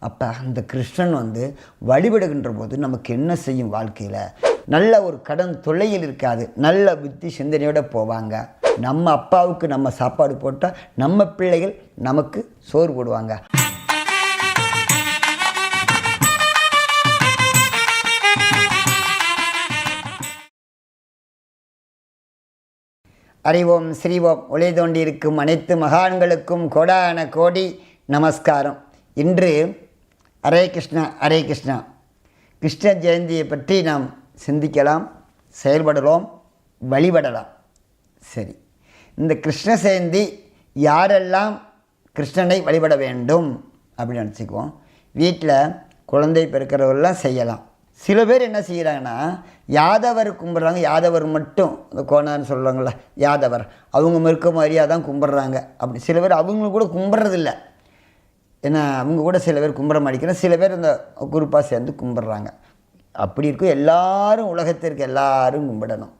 அப்போ அந்த கிருஷ்ணன் வந்து வழிபடுகின்ற போது நமக்கு என்ன செய்யும் வாழ்க்கையில்? நல்ல ஒரு கடன் தொல்லையில் இருக்காது. நல்ல புத்தி சிந்தனையோட போவாங்க. நம்ம அப்பாவுக்கு நம்ம சாப்பாடு போட்டால் நம்ம பிள்ளைகள் நமக்கு சோறு போடுவாங்க. அறிவோம் ஸ்ரீவோம் ஒளி தோண்டி இருக்கும் அனைத்து மகான்களுக்கும் கோடான கோடி நமஸ்காரம். இன்று ஹரே கிருஷ்ணா ஹரே கிருஷ்ணா. கிருஷ்ண ஜெயந்தியை பற்றி நாம் சிந்திக்கலாம் செயல்படலாம் வழிபடலாம். சரி. இந்த கிருஷ்ண ஜெயந்தி யாரெல்லாம் கிருஷ்ணனை வழிபட வேண்டும் அப்படின்னு நினச்சிக்குவோம். வீட்டில் குழந்தை பிறக்கிறவர்கள்லாம் செய்யலாம். சில பேர் என்ன செய்கிறாங்கன்னா யாதவர் கும்பிட்றாங்க யாதவர் மட்டும் இந்த கோணான்னு சொல்கிறாங்கள யாதவர். அவங்க மிருக்க மாதிரியாக தான் கும்பிட்றாங்க. அப்படி சில பேர் அவங்களும் கூட கும்பிட்றதில்ல. ஏன்னா அவங்க கூட சில பேர் கும்பிட மாட்டேங்கிறாங்க சில பேர் இந்த குரூப்பாக சேர்ந்து கும்பிட்றாங்க. அப்படி இருக்கும் எல்லாரும் உலகத்திற்கு எல்லாரும் கும்பிடணும்.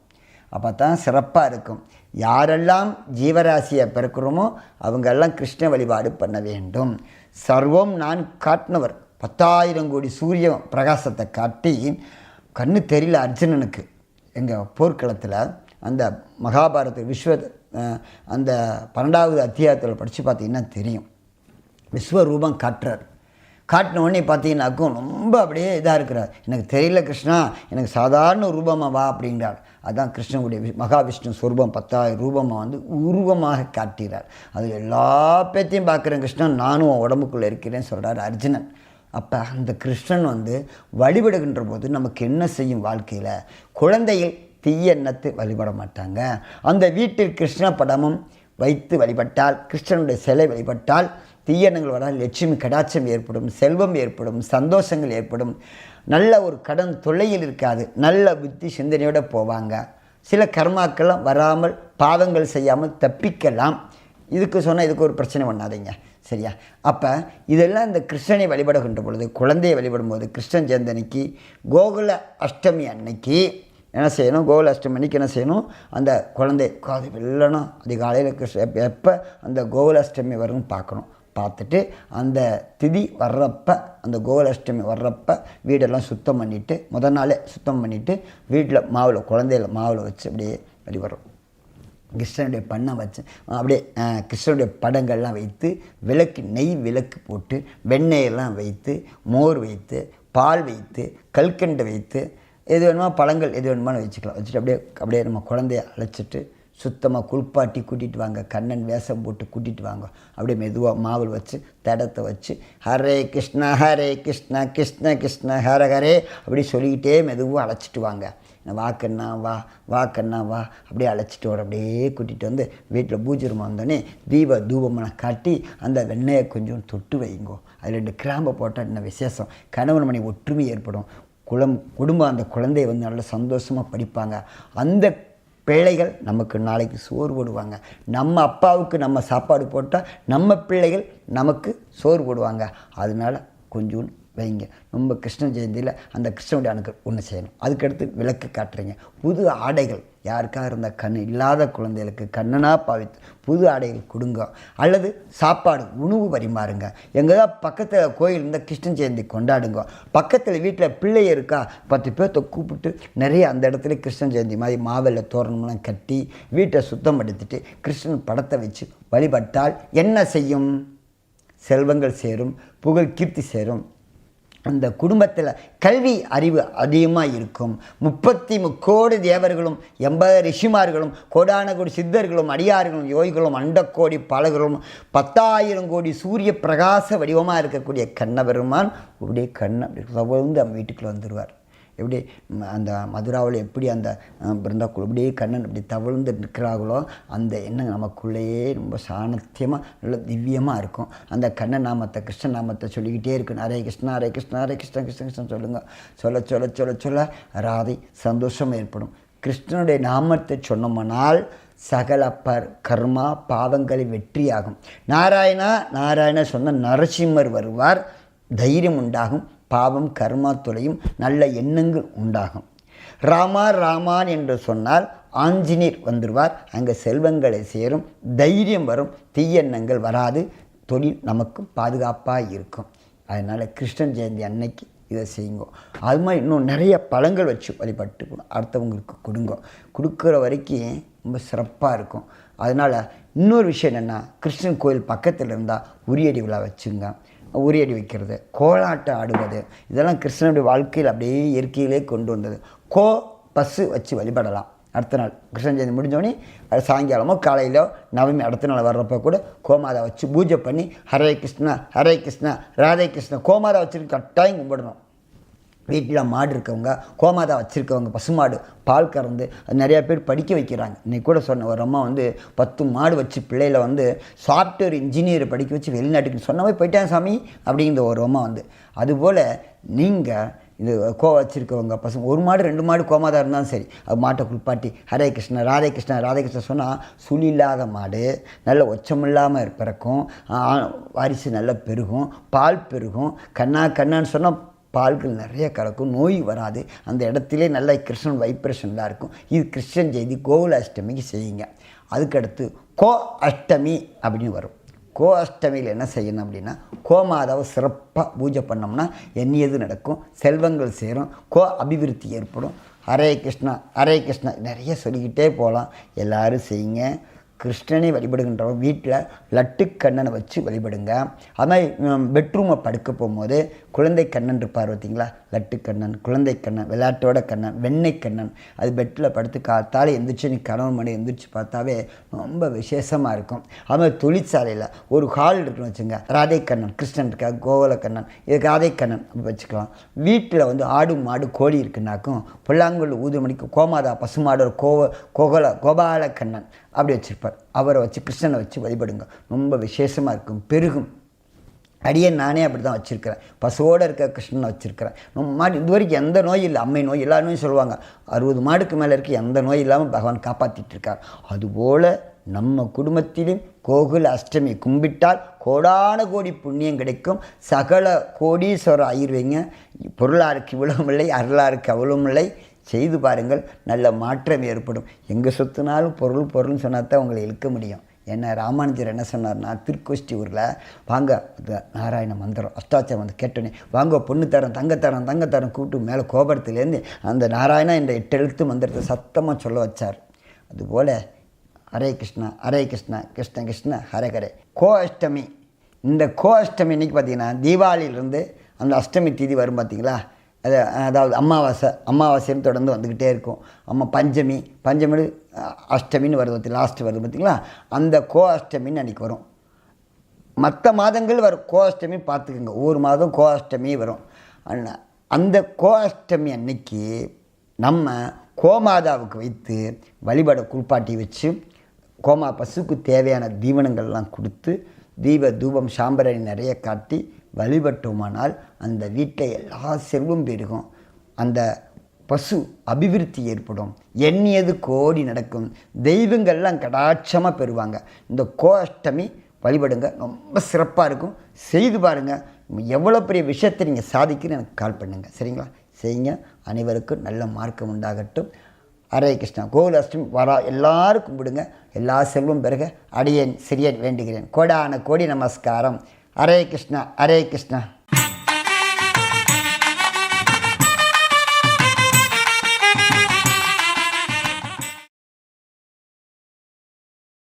அப்போ தான் சிறப்பாக இருக்கும். யாரெல்லாம் ஜீவராசியை பிறக்கிறோமோ அவங்கெல்லாம் கிருஷ்ண வழிபாடு பண்ண வேண்டும். சர்வம் நான் காட்டினவர். பத்தாயிரம் கோடி சூரிய பிரகாசத்தை காட்டி கண்ணு தெரியல அர்ஜுனனுக்கு. எங்கள் போர்க்களத்தில் அந்த மகாபாரத விஸ்வ அந்த பன்னெண்டாவது அத்தியாயத்தில் படித்து பார்த்தீங்கன்னா தெரியும்? விஸ்வரூபம் காட்டுறார். காட்டின உடனே பார்த்தீங்கன்னாக்கும் ரொம்ப அப்படியே இதாக இருக்கிறார். எனக்கு தெரியல கிருஷ்ணா எனக்கு சாதாரண ரூபமாக வா அப்படிங்கிறார் அதான் கிருஷ்ணனுடைய மகாவிஷ்ணு ஸ்வரூபம் பத்தாயிரம் ரூபமாக வந்து உருவமாக காட்டுகிறார். அது எல்லா பேத்தையும் பார்க்குறேன் கிருஷ்ணன் நானும் உன் உடம்புக்குள்ளே இருக்கிறேன்னு சொல்கிறார் அர்ஜுனன். அப்போ அந்த கிருஷ்ணன் வந்து வழிபடுகின்ற போது நமக்கு என்ன செய்யும் வாழ்க்கையில்? குழந்தைகள் தீய எண்ணத்தை வழிபட மாட்டாங்க. அந்த வீட்டில் கிருஷ்ண படமும் வைத்து வழிபட்டால் கிருஷ்ணனுடைய சிலை வழிபட்டால் தீயணங்கள் வரால் லட்சுமி கடாட்சம் ஏற்படும் செல்வம் ஏற்படும் சந்தோஷங்கள் ஏற்படும். நல்ல ஒரு கடன் தொல்லையில் இருக்காது. நல்ல புத்தி சிந்தனையோடு போவாங்க. சில கர்மாக்கெல்லாம் வராமல் பாவங்கள் செய்யாமல் தப்பிக்கலாம். இதுக்கு சொன்னால் இதுக்கு ஒரு பிரச்சனை பண்ணாதீங்க. சரியா? அப்போ இதெல்லாம் இந்த கிருஷ்ணனை வழிபடுகின்ற பொழுது குழந்தையை வழிபடும் போது கிருஷ்ணன் ஜெயந்தனிக்கு கோகுல அஷ்டமி அன்னைக்கு என்ன செய்யணும்? கோகுல அஷ்டமி என்ன செய்யணும்? அந்த குழந்தை காது வெள்ளணும் அதிகாலையில் கிருஷ்ண எப்போ அந்த கோகுல அஷ்டமி பார்க்கணும். பார்த்துட்டு அந்த திதி வர்றப்ப அந்த கோகுலாஷ்டமி வர்றப்ப வீடெல்லாம் சுத்தம் பண்ணிவிட்டு முத நாளே சுத்தம் பண்ணிவிட்டு வீட்டில் மாவில் குழந்தையில மாவில் வச்சு அப்படியே வரும் கிருஷ்ணனுடைய பண்ணை வச்சு அப்படியே கிருஷ்ணனுடைய படங்கள்லாம் வைத்து விளக்கு நெய் விளக்கு போட்டு வெண்ணெயெல்லாம் வைத்து மோர் வைத்து பால் வைத்து கல்கண்டு வைத்து எது வேணுமோ பழங்கள் எது வேணுமானு வச்சுக்கலாம். வச்சுட்டு அப்படியே அப்படியே நம்ம குழந்தைய அழைச்சிட்டு சுத்தமாக குளிப்பாட்டி கூட்டிகிட்டு வாங்க. கண்ணன் வேஷம் போட்டு கூட்டிகிட்டு வாங்க. அப்படியே மெதுவாக மாவில் வச்சு தடத்தை வச்சு ஹரே கிருஷ்ணா ஹரே கிருஷ்ணா கிருஷ்ண கிருஷ்ண ஹர ஹரே அப்படி சொல்லிக்கிட்டே மெதுவாக அழைச்சிட்டு வாங்க. வாக்கண்ணா வா வா கண்ணா வா அப்படியே அழைச்சிட்டு வர அப்படியே கூட்டிகிட்டு வந்து வீட்டில் பூஜை ரூம் வந்தோடனே தீப தூபமெல்லாம் காட்டி அந்த வெண்ணெயை கொஞ்சம் தொட்டு வைங்கோ. அது ரெண்டு கிராம்பை போட்டால் என்ன விசேஷம்? கணவன் மணி ஒற்றுமை ஏற்படும். குளம் குடும்பம் அந்த குழந்தைய வந்து நல்லா சந்தோஷமாக படிப்பாங்க. அந்த பிள்ளைகள் நமக்கு நாளைக்கு சோறு போடுவாங்க. நம்ம அப்பாவுக்கு நம்ம சாப்பாடு போட்டால் நம்ம பிள்ளைகள் நமக்கு சோறு போடுவாங்க. அதனால் கொஞ்சோண்டு வைங்க. நம்ம கிருஷ்ண ஜெயந்தியில் அந்த கிருஷ்ணனுடைய அணுக்கள் ஒன்று செய்யணும். அதுக்கடுத்து விளக்கு காட்டுறீங்க. புது ஆடைகள். யாருக்காக இருந்த கண் இல்லாத குழந்தைகளுக்கு கண்ணனாக பாவித்து புது ஆடைகள் கொடுங்க. அல்லது சாப்பாடு உணவு பரிமாறுங்க. எங்கேயாவது பக்கத்தில் கோயில் இருந்தால் கிருஷ்ண ஜெயந்தி கொண்டாடுங்க. பக்கத்தில் வீட்டில் பிள்ளை இருக்கா பத்து பேர்த்த கூப்பிட்டு நிறைய அந்த இடத்துல கிருஷ்ண ஜெயந்தி மாதிரி மாவெல்ல தோரணம்லாம் கட்டி வீட்டை சுத்தப்படுத்திட்டு கிருஷ்ணன் படத்தை வச்சு வழிபட்டால் என்ன செய்யும்? செல்வங்கள் சேரும் புகழ் கீர்த்தி சேரும். அந்த குடும்பத்தில் கல்வி அறிவு அதிகமாக இருக்கும். முப்பத்தி முக்கோடி தேவர்களும் எண்பது ரிஷிமார்களும் கோடான கோடி சித்தர்களும் அடியார்களும் யோகிகளும் அண்டக்கோடி பாலகர்களும் பத்தாயிரம் கோடி சூரிய பிரகாச வடிவமாக இருக்கக்கூடிய கண்ணபெருமான் அப்படியே கண் அப்படி வந்து நம்ம வீட்டுக்குள்ளே வந்துடுவார் எப்படி அந்த மதுராவில் எப்படி அந்த அஹ், பிருந்தாக்குள் அப்படியே கண்ணன் அப்படி தவழ்ந்து நிற்கிறார்களோ அந்த எண்ணம் நமக்குள்ளேயே ரொம்ப சாணத்தியமாக நல்ல திவ்யமாக இருக்கும். அந்த கண்ணன் நாமத்தை கிருஷ்ண நாமத்தை சொல்லிக்கிட்டே இருக்கணும் ஹரே கிருஷ்ணா ஹரே கிருஷ்ணா ஹரே கிருஷ்ணா கிருஷ்ண கிருஷ்ணன் சொல்லுங்கள் சொல்ல சொல்ல சொல்ல சொல்ல ராதை சந்தோஷம் ஏற்படும். கிருஷ்ணனுடைய நாமத்தை சொன்னோம்னால் சகல பர் கர்மா பாவங்களை வெற்றியாகும். நாராயணா நாராயண சொன்ன நரசிம்மர் வருவார். தைரியம் உண்டாகும். பாவம் கர்மா துளையும் நல்ல எண்ணங்கள் உண்டாகும். ராமா ராமான் என்று சொன்னால் ஆஞ்சநீர் வந்துடுவார் அங்கே செல்வங்களை சேரும் தைரியம் வரும் தீயெண்ணங்கள் வராது தொழில் நமக்கும் பாதுகாப்பாக இருக்கும். அதனால் கிருஷ்ணன் ஜெயந்தி அன்னைக்கு இதை செய்யுங்க. அது மாதிரி இன்னும் நிறைய பழங்கள் வச்சு வழிபட்டு அடுத்தவங்களுக்கு கொடுங்க. கொடுக்குற வரைக்கும் ரொம்ப சிறப்பாக இருக்கும். அதனால் இன்னொரு விஷயம் என்னென்னா கிருஷ்ணன் கோயில் பக்கத்தில் இருந்தால் உரியடி விழா வச்சுங்க. உரியடி வைக்கிறது. கோலாட்டம் ஆடுவது. இதெல்லாம் கிருஷ்ணனுடைய வாழ்க்கையில் அப்படியே இயற்கையிலே கொண்டு வந்தது. கோ பஸ்ஸு வச்சு வழிபடலாம். அடுத்த நாள் கிருஷ்ண ஜெயந்தி முடிஞ்சோடனே சாயங்காலமோ காலையிலோ நவமி அடுத்த நாள் வர்றப்போ கூட கோமாதா வச்சு பூஜை பண்ணி ஹரே கிருஷ்ணா ஹரே கிருஷ்ணா ராதே கிருஷ்ணா கோமாதா வச்சுட்டு கட்டாயம் கும்பிடணும். வீட்டில் மாடு இருக்கவங்க கோமாதா வச்சுருக்கவங்க பசுமாடு பால் கறந்து நிறையா பேர் படிக்க வைக்கிறாங்க. இன்னைக்கு கூட சொன்ன ஒரு அம்மா வந்து பத்து மாடு வச்சு பிள்ளையில வந்து சாஃப்ட்வேர் இன்ஜினியர் படிக்க வச்சு வெளிநாட்டுக்கு சொன்னவே போயிட்டேன் சாமி அப்படிங்கிற ஒரு அம்மா வந்து. அதுபோல் நீங்கள் இது கோ வச்சுருக்கவங்க பசங்க ஒரு மாடு ரெண்டு மாடு கோமாதா இருந்தாலும் சரி அது மாட்டை குளிப்பாட்டி ஹரே கிருஷ்ணா ராதே கிருஷ்ணா ராதே கிருஷ்ணா சொன்னால் சுழி இல்லாத மாடு நல்ல ஒச்சமில்லாமல் பிறக்கும் வாரிசு நல்லா பெருகும் பால் பெருகும் கண்ணா கண்ணான்னு சொன்னால் பால்கள் நிறைய கறக்கும் நோய் வராது. அந்த இடத்துல நல்ல கிருஷ்ணன் வைப்ரேஷன்லாம் இருக்கும். இது கிருஷ்ணன் செய்தி கோகுல அஷ்டமிக்கு செய்யுங்க. அதுக்கடுத்து கோ அஷ்டமி அப்படின்னு வரும். கோ அஷ்டமியில் என்ன செய்யணும் அப்படின்னா கோமாதாவை சிறப்பாக பூஜை பண்ணோம்னா எண்ணியது நடக்கும்? செல்வங்கள் சேரும் கோ அபிவிருத்தி ஏற்படும். ஹரே கிருஷ்ணா ஹரே கிருஷ்ணா நிறைய சொல்லிக்கிட்டே போகலாம் எல்லோரும் செய்யுங்க. கிருஷ்ணனை வழிபடுகின்றவங்க வீட்டில் லட்டுக்கண்ணனை வச்சு வழிபடுங்க. அது மாதிரி பெட்ரூமை படுக்க போகும்போது குழந்தை கண்ணன் இருப்பார் பார்த்தீங்களா? லட்டுக்கண்ணன் குழந்தை கண்ணன் விளையாட்டோட கண்ணன் வெண்ணெய் கண்ணன். அது பெட்டில் படுத்து காத்தாலே எந்திரிச்சு நீ கணவன் மணி எந்திரிச்சு பார்த்தாவே ரொம்ப விசேஷமாக இருக்கும். அது மாதிரி தொழிற்சாலையில் ஒரு ஹால் இருக்குன்னு வச்சுங்க. ராதை கண்ணன் கிருஷ்ணன் இருக்கா கோவல கண்ணன் இது ராதை கண்ணன் அப்படி வச்சுக்கலாம். வீட்டில் வந்து ஆடு மாடு கோழி இருக்குன்னாக்கும் புல்லாங்குழல் ஊது மணிக்கு கோமாதா பசுமாடு கோவ கோகல கோபால கண்ணன். அப்படி வச்சுருப்பார். அவரை வச்சு கிருஷ்ணனை வச்சு வழிபடுங்க. ரொம்ப விசேஷமாக இருக்கும். பெருகும். அடியே நானே அப்படி தான் வச்சுருக்கிறேன். பசுவோடு இருக்க கிருஷ்ணனை வச்சுருக்கிறேன். நம்ம மாடு இது வரைக்கும் எந்த நோய் இல்லை. அம்மை நோய் எல்லா நோயும் சொல்லுவாங்க. அறுபது மாடுக்கு மேலே இருக்க எந்த நோய் இல்லாமல் பகவான் காப்பாற்றிட்டு இருக்கார். அதுபோல் நம்ம குடும்பத்திலும் கோகுல அஷ்டமி கும்பிட்டால் கோடான கோடி புண்ணியம் கிடைக்கும். சகல கோடீஸ்வரர் ஆயிடுவீங்க பொருளாருக்கு இவ்வளவும் இல்லை அருளாருக்கு அவ்வளவும் இல்லை செய்து பாருங்கள் நல்ல மாற்றம் ஏற்படும். எங்கே சுற்றினாலும் பொருள் பொருள்னு சொன்னால் தான் உங்களை இழுக்க முடியும். என்ன ராமானுஜர் என்ன சொன்னார்னா திருக்கோஷ்டி ஊரில் வாங்க நாராயண மந்திரம் அஷ்டாச்சரம் வந்து கேட்டோன்னே வாங்க பொண்ணு தரம் தங்கத்தரம் தங்கத்தரம் கூப்பிட்டு மேலே கோபுரத்துலேருந்து அந்த நாராயணா என்ற எட்டு எழுத்து மந்திரத்தை சத்தமாக சொல்ல வச்சார். அதுபோல் ஹரே கிருஷ்ணா ஹரே கிருஷ்ணா கிருஷ்ண கிருஷ்ண ஹரே ஹரே. கோ அஷ்டமி இந்த கோ அஷ்டமி இன்றைக்கி பார்த்தீங்கன்னா தீபாவளியிலேருந்து அந்த அஷ்டமி தீதி வரும் பார்த்தீங்களா அது அதாவது அமாவாசை அமாவாசைன்னு தொடர்ந்து வந்துக்கிட்டே இருக்கும். அம்மா பஞ்சமி பஞ்சமி அஷ்டமின்னு வருது பார்த்தி லாஸ்ட் வருது பார்த்தீங்களா? அந்த கோ அஷ்டமின்னு அன்றைக்கி வரும். மற்ற மாதங்கள் வரும். கோ அஷ்டமி பார்த்துக்குங்க. ஒவ்வொரு மாதம் கோ அஷ்டமி வரும் அந்த கோ அஷ்டமி அன்னைக்கு நம்ம கோமாதாவுக்கு வைத்து வழிபட குளிப்பாட்டி வச்சு கோமா பசுக்கு தேவையான தீவனங்கள்லாம் கொடுத்து தீப தூபம் சாம்பரணி நிறைய காட்டி வழிபட்டோமானால் அந்த வீட்டில் எல்லா செல்வம் பெருகும். அந்த பசு அபிவிருத்தி ஏற்படும். எண்ணியது கோடி நடக்கும். தெய்வங்கள்லாம் கடாட்சமாக பெறுவாங்க. இந்த கோஷ்டமி வழிபடுங்க. ரொம்ப சிறப்பாக இருக்கும். செய்து பாருங்கள் எவ்வளோ பெரிய விஷயத்தை நீங்கள் சாதிக்கிறேன்னு எனக்கு கால் பண்ணுங்கள் சரிங்களா? செய்யுங்க. அனைவருக்கும் நல்ல மார்க்கம் உண்டாகட்டும். ஹரே கிருஷ்ணா. கோகுலாஷ்டமி வரா. எல்லாரும் கும்பிடுங்க. எல்லா செல்வம் பிறகு. அடியேன் சிறியன் வேண்டுகிறேன். கோடான கோடி நமஸ்காரம். ஹரே கிருஷ்ணா ஹரே கிருஷ்ணா